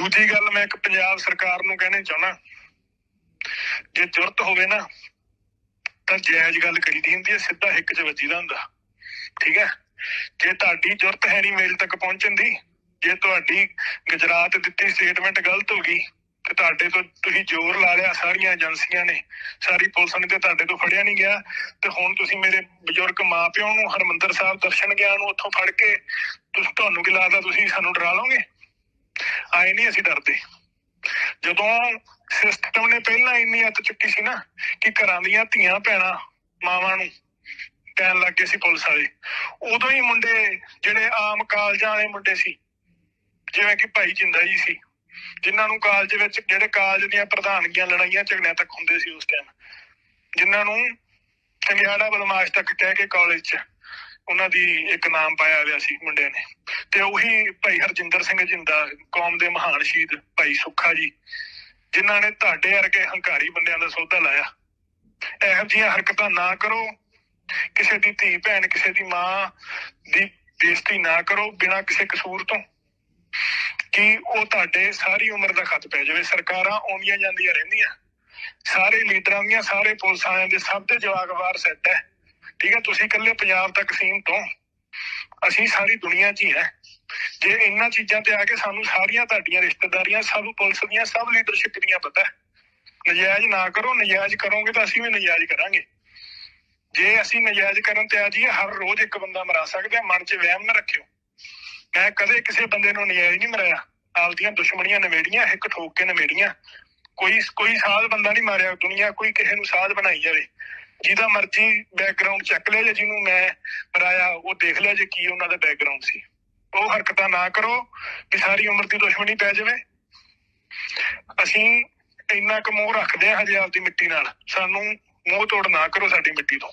ਦੂਜੀ ਗੱਲ ਮੈਂ ਇੱਕ ਪੰਜਾਬ ਸਰਕਾਰ ਨੂੰ ਕਹਿਣੀ ਚਾਹਣਾ ਜੇ ਜ਼ਰੂਰਤ ਹੋਵੇ ਨਾ, ਤਾਂ ਜਾਇਜ਼ ਗੱਲ ਕਰੀਦੀ ਹੁੰਦੀ ਹੈ, ਸਿੱਧਾ ਹਿੱਕ 'ਚ ਵੱਜੀਦਾ ਹੁੰਦਾ, ਠੀਕ ਹੈ? ਜੇ ਤੁਹਾਡੀ ਜ਼ਰੂਰਤ ਹੈ ਨਹੀਂ ਮੇਲ ਤੱਕ ਪਹੁੰਚਣ ਦੀ, ਜੇ ਤੁਹਾਡੀ ਗੁਜਰਾਤ ਦਿੱਤੀ ਸਟੇਟਮੈਂਟ ਗਲਤ ਹੋ ਗਈ, ਤੇ ਤੁਹਾਡੇ ਤੋਂ ਤੁਸੀਂ ਜ਼ੋਰ ਲਾ ਲਿਆ, ਸਾਰੀਆਂ ਏਜੰਸੀਆਂ ਨੇ, ਸਾਰੀ ਪੁਲਿਸ ਨੇ ਤੇ ਤੁਹਾਡੇ ਤੋਂ ਫੜਿਆ ਨਹੀਂ ਗਿਆ, ਤੇ ਹੁਣ ਤੁਸੀਂ ਮੇਰੇ ਬਜ਼ੁਰਗ ਮਾਪਿਆਂ ਨੂੰ ਹਰਮੰਦਰ ਸਾਹਿਬ ਦਰਸ਼ਨ ਗਿਆ ਨੂੰ ਉੱਥੋਂ ਫੜ ਕੇ, ਤੁਸੀਂ ਤੁਹਾਨੂੰ ਕੀ ਲੱਗਦਾ ਤੁਸੀਂ ਸਾਨੂੰ ਡਰਾ ਲਓਗੇ? ਆਏ ਨਹੀਂ ਅਸੀਂ ਡਰਦੇ। ਜਦੋਂ ਸਿਸਟਮ ਨੇ ਪਹਿਲਾਂ ਇੰਨੀ ਹੱਥ ਚੁੱਕੀ ਸੀ ਨਾ ਕਿ ਘਰਾਂ ਦੀਆਂ ਧੀਆਂ ਭੈਣਾਂ ਮਾਵਾਂ ਨੂੰ ਕਹਿਣ ਲੱਗੇ ਸੀ ਪੁਲਿਸ ਵਾਲੇ। ਉਦੋਂ ਹੀ ਮੁੰਡੇ ਜਿਹੜੇ ਆਮ ਕਾਲਜਾਂ ਵਾਲੇ ਮੁੰਡੇ ਸੀ, ਜਿਵੇਂ ਕਿ ਭਾਈ ਜਿੰਦਾ ਜੀ ਸੀ, ਜਿਨ੍ਹਾਂ ਨੂੰ ਕਾਲਜ ਵਿੱਚ ਜਿਹੜੇ ਕਾਲਜ ਦੀਆਂ ਪ੍ਰਧਾਨਗੀਆਂ ਲੜਾਈਆਂ ਝਗੜਿਆਂ ਤੱਕ ਹੁੰਦੇ ਸੀ ਉਸ ਟਾਈਮ ਜਿਨ੍ਹਾਂ ਨੂੰ ਚੰਗਿਆੜਾ ਬਦਮਾਸ਼ ਤੱਕ ਕਹਿ ਕੇ ਕਾਲਜ 'ਚ ਉਹਨਾਂ ਦੀ ਇੱਕ ਨਾਮ ਪਾਇਆ ਹੋਇਆ ਸੀ ਮੁੰਡਿਆਂ ਨੇ। ਤੇ ਉਹੀ ਭਾਈ ਹਰਜਿੰਦਰ ਸਿੰਘ ਜਿੰਦਾ, ਕੌਮ ਦੇ ਮਹਾਨ ਸ਼ਹੀਦ ਭਾਈ ਸੁੱਖਾ ਜੀ, ਜਿਨ੍ਹਾਂ ਨੇ ਤੁਹਾਡੇ ਵਰਗੇ ਹੰਕਾਰੀ ਬੰਦਿਆਂ ਦਾ ਸੌਦਾ ਲਾਇਆ। ਇਹੋ ਜਿਹੀਆਂ ਹਰਕਤਾਂ ਨਾ ਕਰੋ। ਕਿਸੇ ਦੀ ਧੀ, ਭੈਣ, ਕਿਸੇ ਦੀ ਮਾਂ ਦੀ ਬੇਇੱਜ਼ਤੀ ਨਾ ਕਰੋ ਬਿਨਾਂ ਕਿਸੇ ਕਸੂਰ ਤੋਂ। ਕਿ ਉਹ ਤੁਹਾਡੇ ਸਾਰੀ ਉਮਰ ਦਾ ਖੱਤ ਪੈ ਜਾਵੇ। ਸਰਕਾਰਾਂ ਆਉਂਦੀਆਂ ਜਾਂਦੀਆਂ ਰਹਿੰਦੀਆਂ। ਸਾਰੇ ਲੀਡਰਾਂ ਦੀਆਂ, ਸਾਰੇ ਪੁਲਿਸ ਵਾਲਿਆਂ ਦੇ ਸਭ ਦੇ ਜਵਾਗਵਾਰ ਸੈੱਟ ਹੈ। ਠੀਕ ਹੈ, ਤੁਸੀਂ ਇਕੱਲੇ ਪੰਜਾਬ ਤੱਕ ਸੀਮਤ ਹੋ। ਅਸੀਂ ਸਾਰੀ ਦੁਨੀਆ 'ਚ ਹੀ ਹੈ। ਜੇ ਇਹਨਾਂ ਚੀਜ਼ਾਂ ਤੇ ਆ ਕੇ ਸਾਨੂੰ ਸਾਰੀਆਂ ਤੁਹਾਡੀਆਂ ਰਿਸ਼ਤੇਦਾਰੀਆਂ, ਸਭ ਪੁਲਿਸ ਦੀਆਂ, ਸਭ ਲੀਡਰਸ਼ਿਪ ਦੀਆਂ ਪਤਾ ਹੈ। ਨਜਾਇਜ਼ ਨਾ ਕਰੋ, ਨਜਾਇਜ਼ ਕਰੋਗੇ ਤਾਂ ਅਸੀਂ ਵੀ ਨਜਾਇਜ਼ ਕਰਾਂਗੇ। ਜੇ ਅਸੀਂ ਨਜਾਇਜ਼ ਕਰਨ ਤੇ ਆ ਜੀ ਹਰ ਰੋਜ਼ ਇੱਕ ਬੰਦਾ ਮਰਾ ਸਕਦੇ ਆ ਮਨ 'ਚ ਵਹਿਮ ਨਾ ਰੱਖਿਓ। ਮੈਂ ਕਦੇ ਕਿਸੇ ਬੰਦੇ ਨੂੰ ਨਜਾਇਜ਼ ਨਹੀਂ ਮਰਾਇਆ। ਆਪਦੀਆਂ ਦੁਸ਼ਮਣੀਆਂ ਨਿਮੇੜੀਆਂ ਇੱਕ ਠੋਕ ਕੇ ਨਿਮੇੜੀਆਂ ਕੋਈ ਕੋਈ ਸਾਧ ਬੰਦਾ ਨਹੀਂ ਮਾਰਿਆ ਦੁਨੀਆ, ਕੋਈ ਕਿਸੇ ਨੂੰ ਸਾਧ ਬਣਾਈ ਜਾਵੇ। ਜਿਹਦਾ ਮਰਜ਼ੀ ਬੈਕਗ੍ਰਾਉਂਡ ਚੱਕ ਲਿਆ ਜੇ, ਜਿਹਨੂੰ ਮੈਂ ਪਰਾਇਆ ਉਹ ਦੇਖ ਲਿਆ ਜੇ ਕੀ ਉਹਨਾਂ ਦਾ ਬੈਕਗ੍ਰਾਉਂਡ ਸੀ। ਉਹ ਹਰਕਤਾਂ ਨਾ ਕਰੋ ਕਿ ਸਾਰੀ ਉਮਰ ਦੀ ਦੁਸ਼ਮਣੀ ਪੈ ਜਾਵੇ। ਅਸੀਂ ਇੰਨਾ ਕੁ ਮੋਹ ਰੱਖਦੇ ਹਾਂ ਹਜੇ ਆਪਦੀ ਮਿੱਟੀ ਨਾਲ। ਸਾਨੂੰ ਮੋਹ ਤੋੜ ਨਾ ਕਰੋ ਸਾਡੀ ਮਿੱਟੀ ਤੋਂ।